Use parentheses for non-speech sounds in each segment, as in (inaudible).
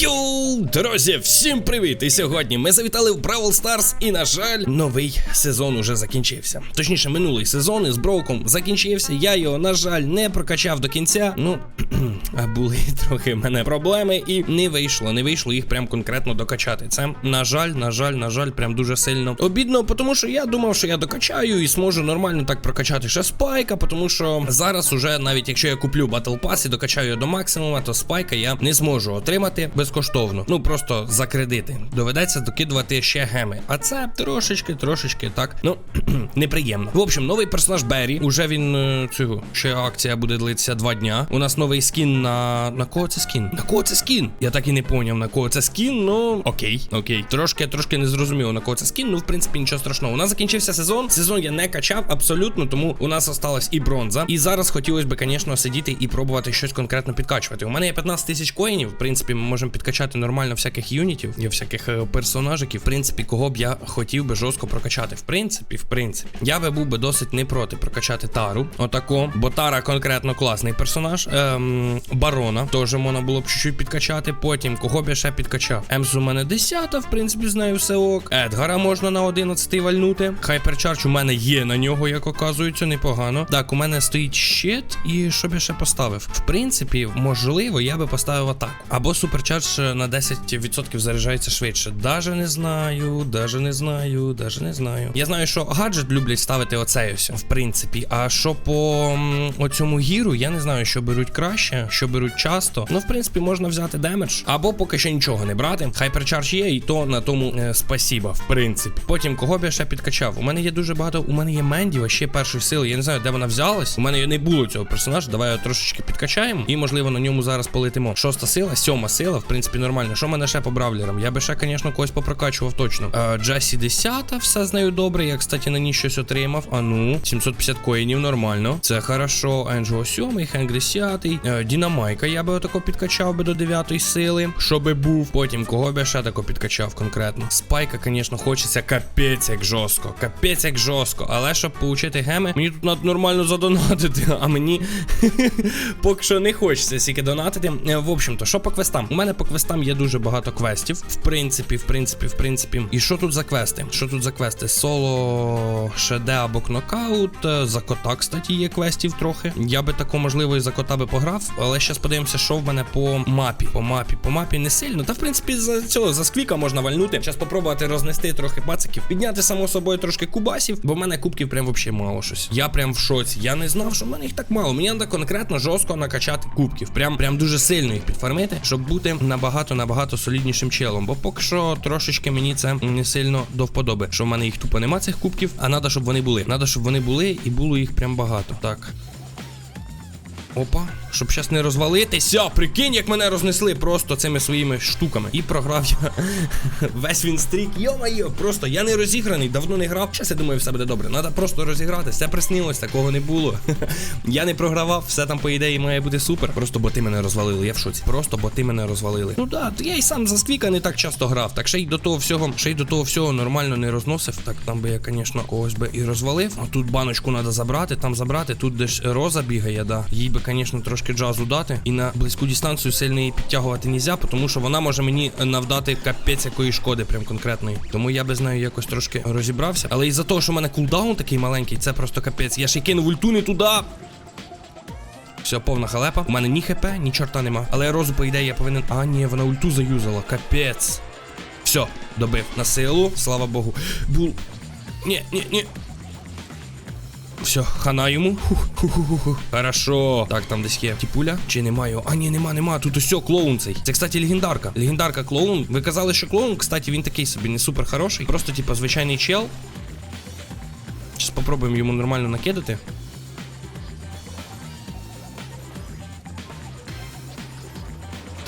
Yo! Друзі, всім привіт! І сьогодні ми завітали в Бравл Старс, і, на жаль, новий сезон уже закінчився. Точніше, минулий сезон із Броуком закінчився. Я його, на жаль, не прокачав до кінця. Ну, (clears throat) а були трохи в мене проблеми, і не вийшло, не вийшло їх прям конкретно докачати. Це, на жаль, на жаль, на жаль, прям дуже сильно обідно, тому що я думав, що я докачаю і зможу нормально так прокачати ще спайка, тому що зараз уже, навіть якщо я куплю Battle Pass і докачаю його до максимума, то спайка я не зможу отримати безкоштовно. Ну просто за кредити. Доведеться докидувати ще геми. А це трошечки, трошечки так. Ну (clears throat) неприємно. В общем, новий персонаж Беррі. Уже він е, цього ще акція буде длитися два дня. У нас новий скін на. На кого це скін? На кого це скін? Я так і не поняв, на кого це скін. Ну окей, окей. Трошки, трошки не зрозуміло, на кого це скін. Ну, в принципі, нічого страшного. У нас закінчився сезон. Сезон я не качав абсолютно, тому у нас осталась і бронза. І зараз хотілося б, звісно, сидіти і пробувати щось конкретно підкачувати. У мене є 15 тисяч коїнів. В принципі, ми можемо підкачати нормально всяких юнітів і всяких е, персонажиків. В принципі, кого б я хотів би жорстко прокачати. В принципі, в принципі, я би був би досить не проти прокачати тару. Отако. Бо Тара конкретно класний персонаж. Ем, барона теж можна було б чуть-чуть підкачати. Потім кого б я ще підкачав. Емс у мене 10, в принципі, з нею все ок. Едгара можна на 11 вальнути. Хайперчарж у мене є на нього, як оказується, непогано. Так, у мене стоїть щит, і що б я ще поставив? В принципі, можливо, я би поставив атаку. Або суперчардж на 10% заряджається швидше. Даже не знаю, даже не знаю, даже не знаю. Я знаю, що гаджет люблять ставити оцей ось, в принципі. А що по оцьому гіру, я не знаю, що беруть краще, що беруть часто. Ну, в принципі, можна взяти демедж, або поки що нічого не брати. Хайперчардж є, і то на тому е, спасіба, в принципі. Потім кого б я ще підкачав? У мене є дуже багато. У мене є Мендіва, ще першої сили. Я не знаю, де вона взялась. У мене не було цього персонажа. Давай його трошечки підкачаємо. І, можливо, на ньому зараз полетимо. Шоста сила, сьома сила, в принципі, нормально. Що в мене ще по бравлерам? Я би ще, звісно, когось попрокачував точно. Е, Джесі 10, все з нею добре. Я, кстати, на ній щось отримав. А ну, 750 коїнів, нормально. Це хорошо. Енджо 7, Хенк 10. Е, Дінамайка, я би отако підкачав би до 9 сили. Щоби був. Потім кого б я ще тако підкачав конкретно. Спайка, звісно, хочеться капець як жорстко. Капець як жорстко. Але щоб получити геми, мені тут треба нормально задонатити. А мені (laughs) поки що не хочеться стільки донатити. Е, В общем-то, що по квестам? У мене по квестам є дуже багато квестів. В принципі, в принципі, в принципі. І що тут за квести? Що тут за квести? Соло ШД або кнокаут. Е, За кота, кстати, є квестів трохи. Я би тако, можливо, і за кота би пограв, але зараз подивимося, що в мене по мапі. По мапі, по мапі не сильно. Та в принципі, за цього за сквіка можна вальнути. Зараз попробувати рознести трохи пациків, підняти само собою трошки кубасів, бо в мене кубків прям вообще мало щось. Я прям в шоці. Я не знав, що в мене їх так мало. Мені треба конкретно жорстко накачати кубків. Прям прям дуже сильно їх підфармити, щоб бути набагато набагато соліднішим челом. Бо поки що трошечки мені це не сильно до вподоби. Що в мене їх тупо нема цих кубків, а треба, щоб вони були. Треба, щоб вони були, і було їх прям багато. Так. Опа, щоб щас не розвалитися. Прикинь, як мене рознесли просто цими своїми штуками. І програв я (laughs) весь він стрік. Йо-майо, просто я не розіграний, давно не грав. Щас я думаю, все буде добре. Надо просто розіграти. Все приснилось, такого не було. (laughs) я не програвав, все там, по ідеї, має бути супер. Просто боти мене розвалили. Я в шоці. Просто боти мене розвалили. Ну да, я й сам за сквіка не так часто грав. Так ще й до того всього, ще й до того всього нормально не розносив. Так там би я, звісно, когось би і розвалив. А тут баночку треба забрати, там забрати. Тут де ж роза бігає, да. Їй би, звісно, трошки джазу дати. І на близьку дистанцію сильно її підтягувати нельзя, тому що вона може мені навдати капець якої шкоди, прям конкретної. Тому я би з нею якось трошки розібрався. Але із-за того, що в мене кулдаун такий маленький, це просто капець. Я ще кинув ульту не туди. Все, повна халепа. У мене ні хп, ні чорта нема. Але я розу, по ідеї, я повинен. А, ні, вона ульту заюзала. Капець. Все, добив на силу, слава Богу. Бул. Ні, ні, ні. Все, хана йому. Хорошо. Так, там десь є тіпуля. Чи немає? А, ні, нема, нема. Тут усе, клоун цей. Це, кстати, легендарка. Легендарка клоун. Ви казали, що клоун, кстати, він такий собі не супер хороший. Просто, типа, звичайний чел. Зараз спробуємо йому нормально накидати.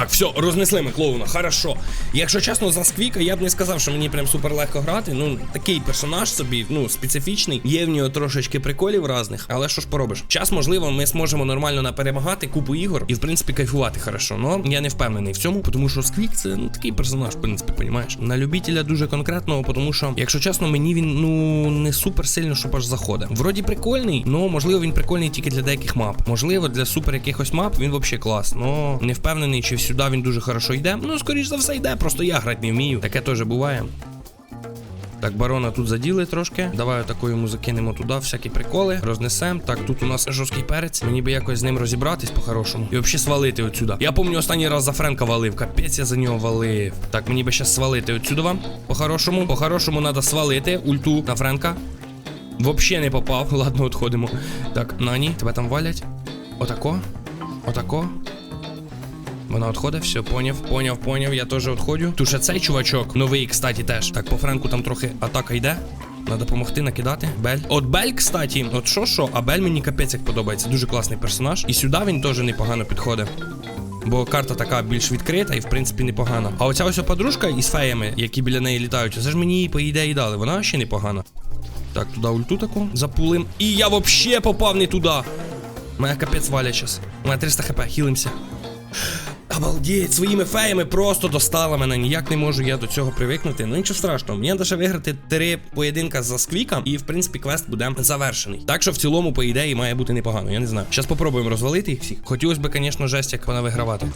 Так, все, рознесли ми клоуна, хорошо. Якщо чесно, за сквіка я б не сказав, що мені прям супер легко грати. Ну, такий персонаж собі, ну, специфічний. Є в нього трошечки приколів різних, але що ж поробиш? Час, можливо, ми зможемо нормально наперемагати купу ігор і, в принципі, кайфувати хорошо. Но я не впевнений в цьому, тому що сквік це ну такий персонаж, в принципі, понімаєш. На любителя дуже конкретного, тому що, якщо чесно, мені він ну не супер сильно, щоб аж заходить. Вроді прикольний, але можливо він прикольний тільки для деяких мап. Можливо, для супер якихось мап він взагалі клас. Но не впевнений, чи всю сюди він дуже хорошо йде. Ну, скоріш за все, йде, просто я грати не вмію. Таке теж буває. Так, барона тут заділи трошки. Давай такою йому закинемо туди, всякі приколи, рознесем. Так, тут у нас жорсткий перець. Мені би якось з ним розібратись по-хорошому. І взагалі свалити отсюда. Я пам'ятаю, останній раз за Френка валив. Капець я за нього валив. Так, мені би зараз свалити отсюда вам. По-хорошому. По-хорошому треба свалити ульту на Френка. Вообще не попав. (laughs) Ладно, відходимо. Так, Нані, тебе там валять. Отако. Отако. Вона відходить, все, поняв, поняв, поняв, я теж. Тут ще цей чувачок, новий, кстати, теж. Так, по Френку там трохи атака йде. Надо допомогти накидати. Бель. От Бель, кстати, от що що, а Бель мені капець як подобається. Дуже класний персонаж. І сюди він теж непогано підходить. Бо карта така більш відкрита і в принципі непогана. А оця ось подружка із феями, які біля неї літають, це ж мені її, по ідеї дали. Вона ще непогана. Так, туди ульту таку запулим. І я вообще попав не туди. Мене капець валять щас. У мене 300 хп, хілимся. Обалдеть, своїми феями просто достала мене. Ніяк не можу я до цього привикнути. Ну нічого страшного. Мені лише виграти три поєдинка за сквіком, і в принципі квест буде завершений. Так що в цілому, по ідеї, має бути непогано. Я не знаю. Зараз попробуємо розвалити їх всіх. Хотілося б, звісно, жесть, як вона вигравати.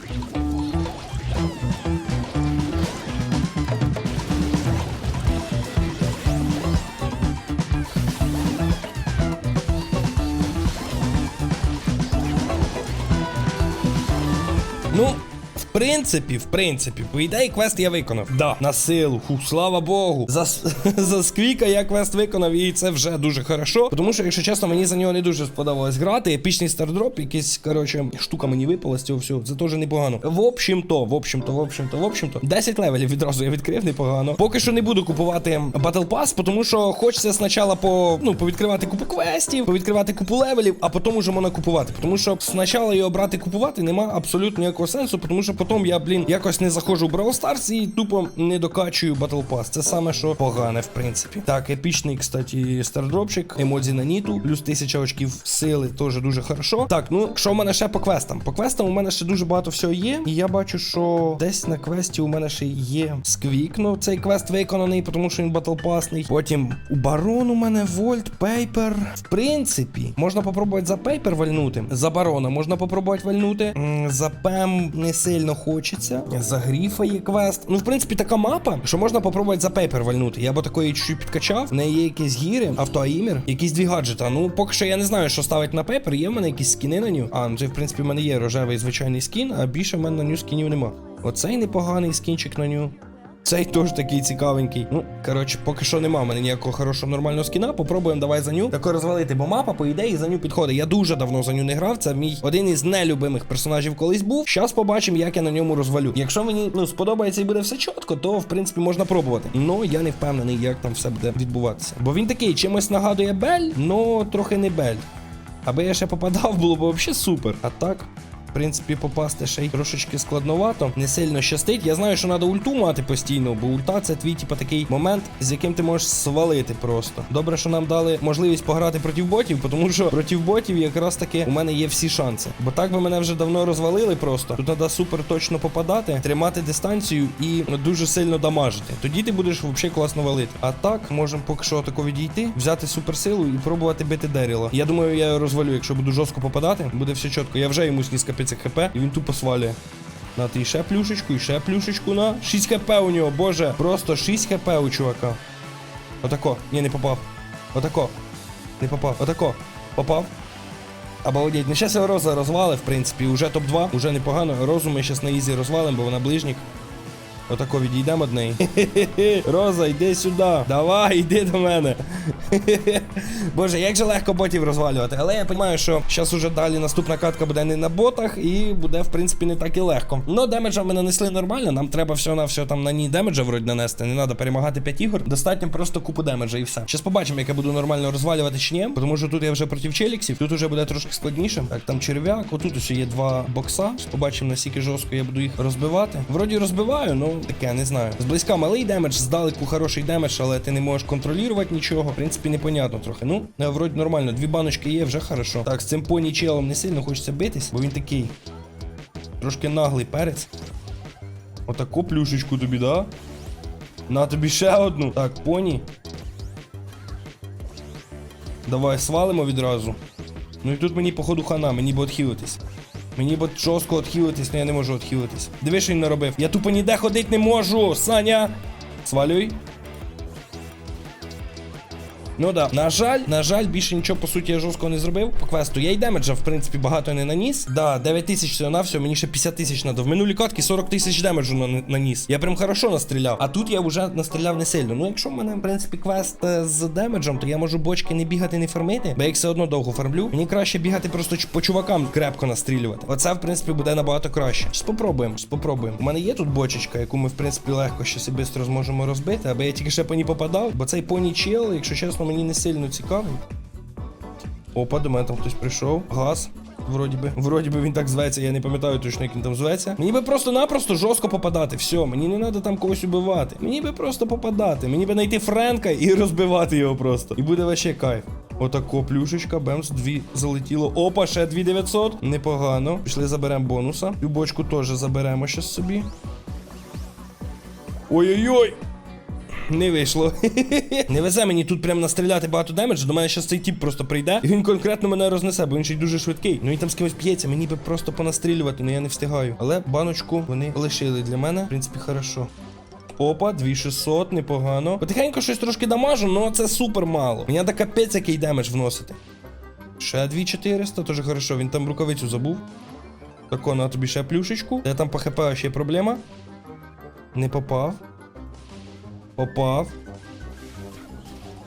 Принципі, в принципі, по ідеї квест я виконав. Да, на силу. Фу, слава Богу. За, (laughs) за сквіка я квест виконав, і це вже дуже хорошо. Тому що, якщо чесно, мені за нього не дуже сподобалось грати. Епічний стардроп, якийсь, коротше, штука мені випала з цього всього. Це теж непогано. В общем-то, в общем-то, в общем-то, в общем-то. 10 левелів відразу я відкрив, непогано. Поки що не буду купувати Battle Pass, тому що хочеться спочатку по, ну, повідкривати купу квестів, повідкривати купу левелів, а потім уже можна купувати. Тому що спочатку його брати купувати нема абсолютно ніякого сенсу, тому що потім я, блін, якось не заходжу в Brawl Stars і тупо не докачую Battle Pass. Це саме що погане, в принципі. Так, епічний, кстати, стардропчик, емодзі на ніту, плюс 1000 очків сили, теж дуже хорошо. Так, ну що в мене ще по квестам? По квестам у мене ще дуже багато всього є. І я бачу, що десь на квесті у мене ще є сквік. Ну, цей квест виконаний, тому що він батл пасний. Потім у барон у мене вольт, пейпер. В принципі, можна попробувати за пейпер вальнути. За барона можна попробувати вальнути. За пем не сильно хочеться. Загріфає квест. Ну, в принципі, така мапа, що можна попробувати за пейпер вальнути. Я б такої чуть-чуть підкачав. В неї є якісь гіри, автоаїмер, якісь дві гаджета. Ну, поки що я не знаю, що ставить на пейпер. Є в мене якісь скіни на ню. А, ну це в принципі в мене є рожевий звичайний скін, а більше в мене на ню скінів нема. Оцей непоганий скінчик на нього. Цей теж такий цікавенький. Ну, коротше, поки що нема в мене ніякого хорошого нормального скіна. Попробуємо давай за ню тако розвалити, бо мапа, по ідеї, за ню підходить. Я дуже давно за ню не грав. Це мій один із нелюбимих персонажів колись був. Щас побачимо, як я на ньому розвалю. Якщо мені ну сподобається і буде все чітко, то в принципі можна пробувати. Ну я не впевнений, як там все буде відбуватися. Бо він такий чимось нагадує Бель, но трохи не Бель. Аби я ще попадав, було б взагалі супер. А так. Принципі, попасти ще й трошечки складновато, не сильно щастить. Я знаю, що треба ульту мати постійно, бо ульта це твій, типу, такий момент, з яким ти можеш свалити просто. Добре, що нам дали можливість пограти проти ботів, тому що проти ботів якраз таки у мене є всі шанси. Бо так би мене вже давно розвалили просто. Тут треба супер точно попадати, тримати дистанцію і дуже сильно дамажити. Тоді ти будеш взагалі класно валити. А так, можемо поки що тако відійти, взяти суперсилу і пробувати бити Деріла. Я думаю, я розвалю, якщо буду жорстко попадати, буде все чітко. Я вже йому сніс капець хп, і він тупо свалює. На ти ще плюшечку, і ще плюшечку на. 6 хп у нього, боже. Просто 6 хп у чувака. Отако. Ні, не попав. Отако. Не попав. Отако. Попав. Обалдеть. Ну зараз Роза розвали, в принципі, уже топ-2, уже непогано. Розу ми зараз на ізі розвалимо, бо вона ближнік. Отако відійдемо від неї. (laughs) Роза, йди сюди. Давай, йди до мене. (laughs) Боже, як же легко ботів розвалювати. Але я розумію, що зараз уже далі наступна катка буде не на ботах і буде, в принципі, не так і легко. Ну, демеджа ми нанесли нормально. Нам треба все на все там на ній демеджа вроді нанести. Не треба перемагати 5 ігор. Достатньо просто купу демеджа і все. Зараз побачимо, як я буду нормально розвалювати чи ні. Тому що тут я вже проти челіксів. Тут уже буде трошки складніше. Так, там черв'як. Отут ось є два бокса. Зараз Побачимо, наскільки жорстко я буду їх розбивати. Вроді розбиваю, ну таке, не знаю. Зблизька малий демедж, здалеку хороший демедж, але ти не можеш контролювати нічого. В принципі, непонятно трохи. Ну, е, вроді нормально. Дві баночки є, вже хорошо. Так, з цим поні челом не сильно хочеться битись, бо він такий. Трошки наглий перець. Отаку плюшечку тобі, да? На тобі ще одну. Так, поні. Давай свалимо відразу. Ну і тут мені, походу, хана, мені би отхилитись. Мені б жорстко відхилитись, але я не можу відхилитись. Диви, що він наробив. Я тупо ніде ходити не можу. Саня. Свалюй. Ну да. На жаль, на жаль, більше нічого по суті я жорсткого не зробив. По квесту я й демеджа, в принципі, багато не наніс. Да, 9 тисяч всього на все, мені ще 50 тисяч треба. В минулій катці 40 тисяч демеджу на- наніс. Я прям хорошо настріляв. А тут я вже настріляв не сильно. Ну, якщо в мене, в принципі, квест е, з демеджем, то я можу бочки не бігати, не фармити, бо я їх все одно довго фармлю. Мені краще бігати просто по чувакам крепко настрілювати. Оце, в принципі, буде набагато краще. Спробуємо, спробуємо. У мене є тут бочечка, яку ми, в принципі, легко ще собі зможемо розбити, аби я тільки ще по ній попадав, бо цей поні чел, якщо чесно, мені не сильно цікавий. Опа, до мене там хтось прийшов. Газ. Вроді би. Вроді би він так зветься, я не пам'ятаю точно, як він там зветься. Мені би просто-напросто жорстко попадати. Все, мені не треба там когось убивати. Мені би просто попадати. Мені би знайти Френка і розбивати його просто. І буде вообще кайф. Отако, плюшечка, бемс, дві залетіло. Опа, ще 2900. Непогано. Пішли, заберемо бонуса. Цю бочку теж заберемо щас собі. Ой-ой-ой! Не вийшло. (laughs) не везе мені тут прям настріляти багато демеджу. До мене зараз цей тип просто прийде. І він конкретно мене рознесе, бо він ще й дуже швидкий. Ну він там з кимось п'ється, мені би просто понастрілювати, але я не встигаю. Але баночку вони лишили для мене. В принципі, хорошо. Опа, 2600, непогано. Потихеньку щось трошки дамажу, але це супер мало. Мені треба капець який демедж вносити. Ще 2400, теж хорошо. Він там рукавицю забув. Тако, на тобі ще плюшечку. Я там по хп ще проблема. Не попав. Попав.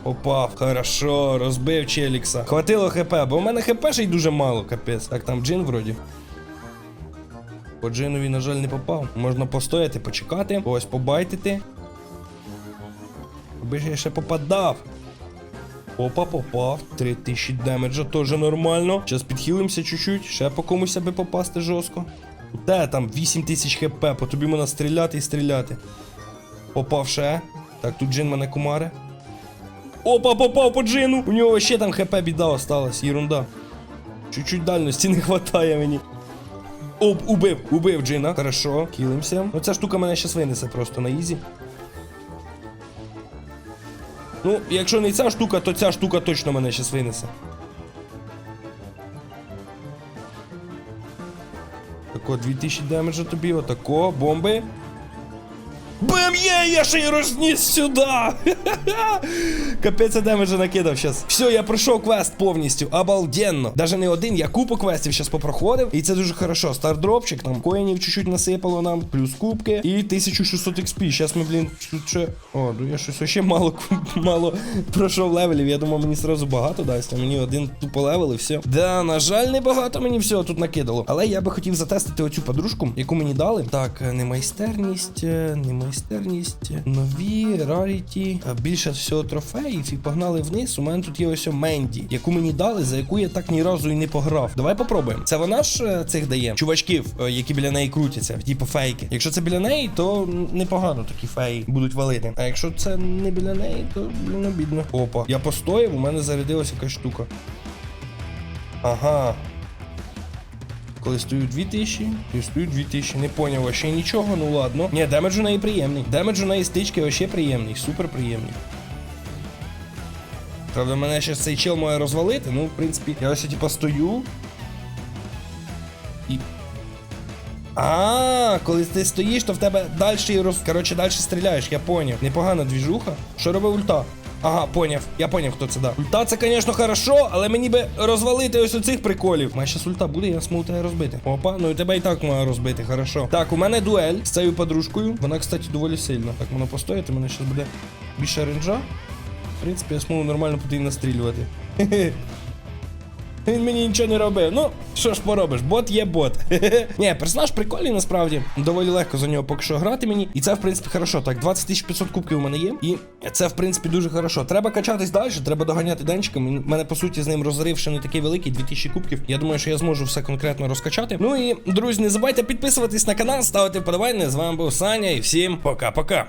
Попав. Хорошо, розбив Челікса. Хватило хп, бо в мене хп ще й дуже мало, капець. Так, там джин вроді. По джинові, на жаль, не попав. Можна постояти, почекати, ось побайтити. Аби ж я ще попадав. Опа, попав. 3000 демеджа, теж нормально. Зараз підхилимося чуть-чуть, ще по комусь аби попасти жорстко. Де там 8000 хп, по тобі можна стріляти і стріляти. Попав ще. Так, тут джин мене кумаре. Опа, попав по джину! У нього ще там хп біда осталась, ерунда. Чуть-чуть дальності не хватає мені. Оп, убив, убив джина. Хорошо, кілимся. Ну ця штука мене щас винесе просто на ізі. Ну, якщо не ця штука, то ця штука точно мене щас винесе. Тако, 2000 демеджа тобі, отако, бомби. Бем я ще й розніс сюди. (laughs) Капець я демеджа накидав щас. Все, я пройшов квест повністю. Обалденно. Даже не один, я купу квестів щас попроходив. І це дуже хорошо. Стардропчик, там коїнів чуть-чуть насипало нам, плюс кубки. І 1600 XP. Щас ми, блін, ще. О, ну я щось ще мало (laughs) мало пройшов левелів. Я думав, мені сразу багато дасть, а мені один тупо левел і все. Да, на жаль, не багато мені всього тут накидало. Але я би хотів затестити оцю подружку, яку мені дали. Так, не майстерність, не майстерність, нові, раріті, більше всього трофеїв і погнали вниз. У мене тут є ось Менді, яку мені дали, за яку я так ні разу і не пограв. Давай попробуємо. Це вона ж е, цих дає чувачків, е, які біля неї крутяться, типу фейки. Якщо це біля неї, то непогано такі феї будуть валити. А якщо це не біля неї, то блін обідно. Опа, я постояв, у мене зарядилася якась штука. Ага. Коли стою 2000, і стою 2000. Не поняв вообще нічого, ну ладно. Ні, демедж у неї приємний. Демедж у неї стички вообще приємний, супер приємний. Правда, мене ще цей чел має розвалити, ну, в принципі, я ось типа стою. І. А, коли ти стоїш, то в тебе далі роз... Коротше, далі стріляєш, я поняв. Непогана двіжуха. Що робить ульта? Ага, поняв. Я поняв, хто це да. Ульта це, звісно, хорошо, але мені би розвалити ось оцих приколів. Має щас ульта буде, я смогу тебе розбити. Опа, ну і тебе і так маю розбити, хорошо. Так, у мене дуель з цією подружкою. Вона, кстати, доволі сильна. Так, вона постоїть, у мене зараз буде більше ренджа. В принципі, я смогу нормально тим настрілювати. Він мені нічого не робив. Ну, що ж поробиш, бот є бот. (laughs) Ні, персонаж прикольний насправді. Доволі легко за нього поки що грати мені. І це, в принципі, хорошо. Так, 20 500 кубків у мене є. І це, в принципі, дуже хорошо. Треба качатись далі, треба доганяти денчиком. У мене, по суті, з ним розрив ще не такий великий, 2000 кубків. Я думаю, що я зможу все конкретно розкачати. Ну і, друзі, не забувайте підписуватись на канал, ставити вподобання. З вами був Саня і всім пока-пока.